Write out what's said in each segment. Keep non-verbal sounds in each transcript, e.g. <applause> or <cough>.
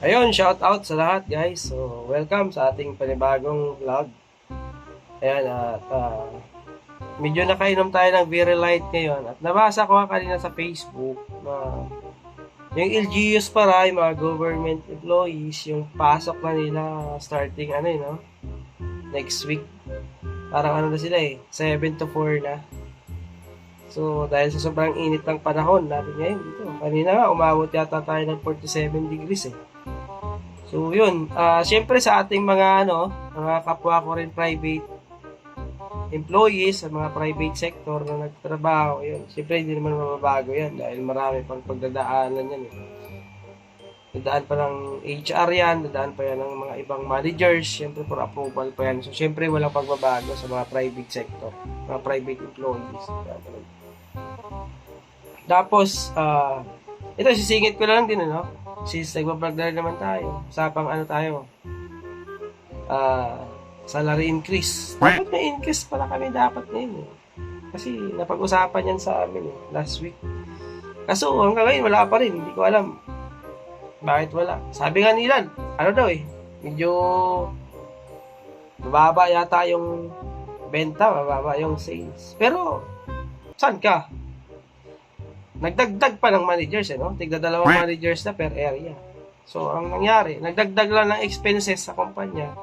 Ayun, shout out sa lahat guys. So, welcome sa ating panibagong vlog. Ayan, at ah, medyo nakainom tayo ng very light ngayon. At nabasa ko kanina sa Facebook na yung LGUs para, yung mga government employees, yung pasok na nila starting ano yun, no? next week. Parang ano na sila eh, 7 to 4 na. So, dahil sa sobrang init ng panahon natin ngayon dito. Kanina umabot yata tayo ng 47 degrees eh. So, yun. ah Siyempre sa ating mga, ano, mga kapwa ko rin private employees sa mga private sector na nagtrabaho, yun. Siyempre, hindi naman mababago yan dahil marami pang pagdadaanan yan eh. Dadaan pa ng HR yan, dadaan pa yan ng mga ibang managers, siyempre for approval pa yan. So, siyempre, walang pagbabago sa mga private sector, mga private employees. Tapos, ah ito, sisingit ko lang din, ano? Since nagbablog na rin naman tayo, usapang ano tayo, ah salary increase. Dapat may increase pala kami dapat ngayon, eh. Kasi napag-usapan yan sa amin, eh, last week. Kaso, hanggang ngayon, wala pa rin. Hindi ko alam bakit wala. Sabi nga nila, ano daw eh, medyo mababa yata yung benta, mababa yung sales. Pero, saan ka? Nagdagdag pa ng managers, eh, no? Tigda dalawang managers na per area. So, ang nangyari, nagdagdag lang ng expenses sa kumpanya,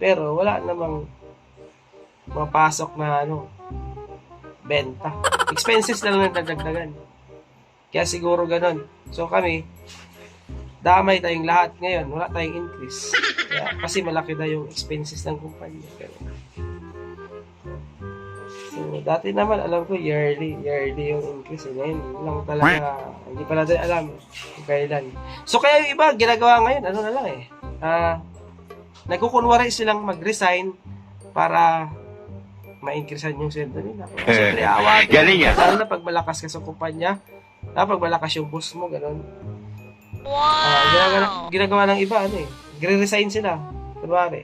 pero wala namang mapasok na ano, benta. Expenses na lang nagdagdagan. Kaya siguro ganun. So kami, damay tayong lahat ngayon. Wala tayong increase. Kaya, kasi malaki na yung expenses ng kumpanya. Ganun. So, dati naman, alam ko, yearly. Yearly yung increase. Eh. Ngayon, lang talaga, hindi pa natin alam kung kailan. So, kaya yung iba, ginagawa ngayon, ano na lang eh. Ah, nagkukunwari silang mag-resign para ma-increasean yung sweldo nila. Siyempre, awatin. Galing yan. Lalo na pag malakas ka sa kumpanya, lalo pag malakas yung boss mo, gano'n. Ah, ginagawa, ginagawa ng iba, ano eh, gre-resign sila, kunwari,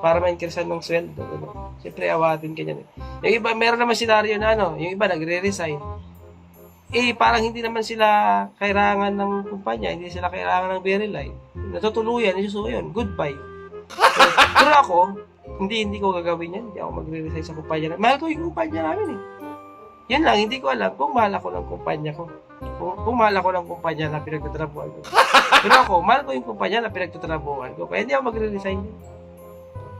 para ma-increasean ng sweldo. Gano'n. Siyempre, awatin ka dyan. Yung iba, meron naman senaryo na ano, yung iba nagre-resign. Eh, parang hindi naman sila kailangan ng kumpanya, hindi sila kailangan ng very light. Natutuluyan, so yun, goodbye. So, <laughs> pero ako, hindi hindi ko gagawin yan. Hindi ako magre-resign sa kumpanya. Mahal ko yung kumpanya namin eh. Yan lang, hindi ko alam kung mahal ako ng kumpanya ko. Kung, kung mahal ako ng kumpanya na pinagtatrabuhan ko. Pero ako, mahal ko yung kumpanya na pinagtatrabuhan ko. Kaya hindi ako magre-resign.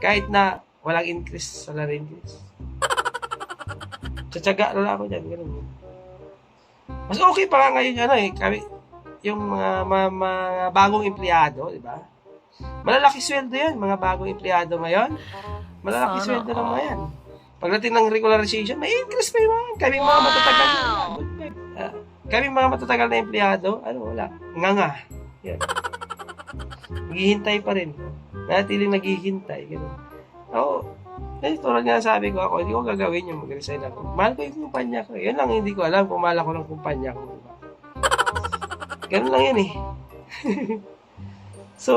Kahit na walang increase, salary increase. Tsatsaga na lang ako dyan, ganun. Mas okay pa nga ngayon, ano eh, kami, yung mga, mga, mga bagong empleyado, di ba? Malalaki sweldo yan, mga bagong empleyado ngayon. Malalaki Sana sweldo ng mga yan. Pagdating ng regularization, may increase pa yung kami mga matatagal na, Ah, kami mga matatagal na empleyado, ano, wala, nga nga. Yan. Naghihintay pa rin. Natiling naghihintay. Ganun. Ako, eh, tulad nga sabi ko ako, hindi ko gagawin yung mag-resign ako. Mahal ko yung kumpanya ko. Yun lang hindi ko alam kung mahal ako ng kumpanya ko. Diba? Ganun lang yan eh. <laughs> so,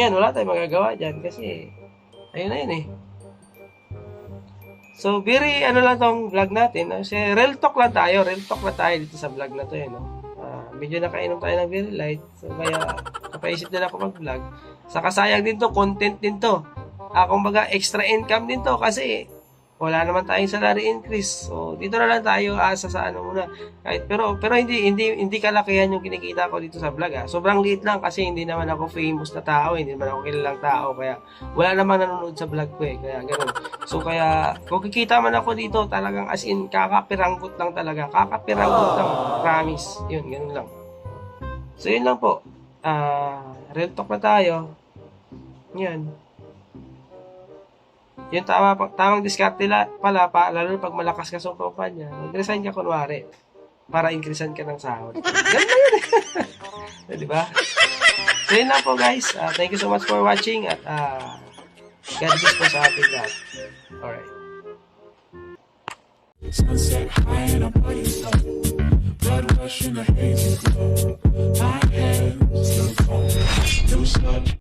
yan, wala tayong magagawa dyan kasi, ayun na yun eh. So, very, ano lang tong vlog natin. Kasi, real talk lang tayo. Real talk lang tayo dito sa vlog na to, eh, no? Medyo nakainom tayo ng very light. So, kaya, napaisip din ako mag-vlog. Saka sayang din to, content din to. Ah, kumbaga, extra income din to kasi wala naman tayong salary increase. So, dito na lang tayo asa sa ano muna. Kahit, pero, pero hindi, hindi, hindi kalakihan yung kinikita ko dito sa vlog, ah. Sobrang liit lang kasi hindi naman ako famous na tao, hindi naman ako kilalang tao. Kaya, wala naman nanonood sa vlog ko eh. Kaya, ganun. So, kaya, kung kikita man ako dito, talagang as in, kakapiranggot lang talaga. Kakapiranggot lang. Promise. Yun, ganun lang. So, yun lang po. Ah, real talk na tayo. Yan. Yung tama, tamang diskarte la, pala, pa, lalo pag malakas ka sa kumpanya, mag-resign ka kunwari para increasean ka ng sahod. Ganun na yun. <laughs> eh. Di ba? So, yun lang po guys. Ah, thank you so much for watching at ah, God bless po sa ating lahat. Alright. Sunset high and I'm putting slow. Blood rush in a hazy glow. My hands still cold. New slut.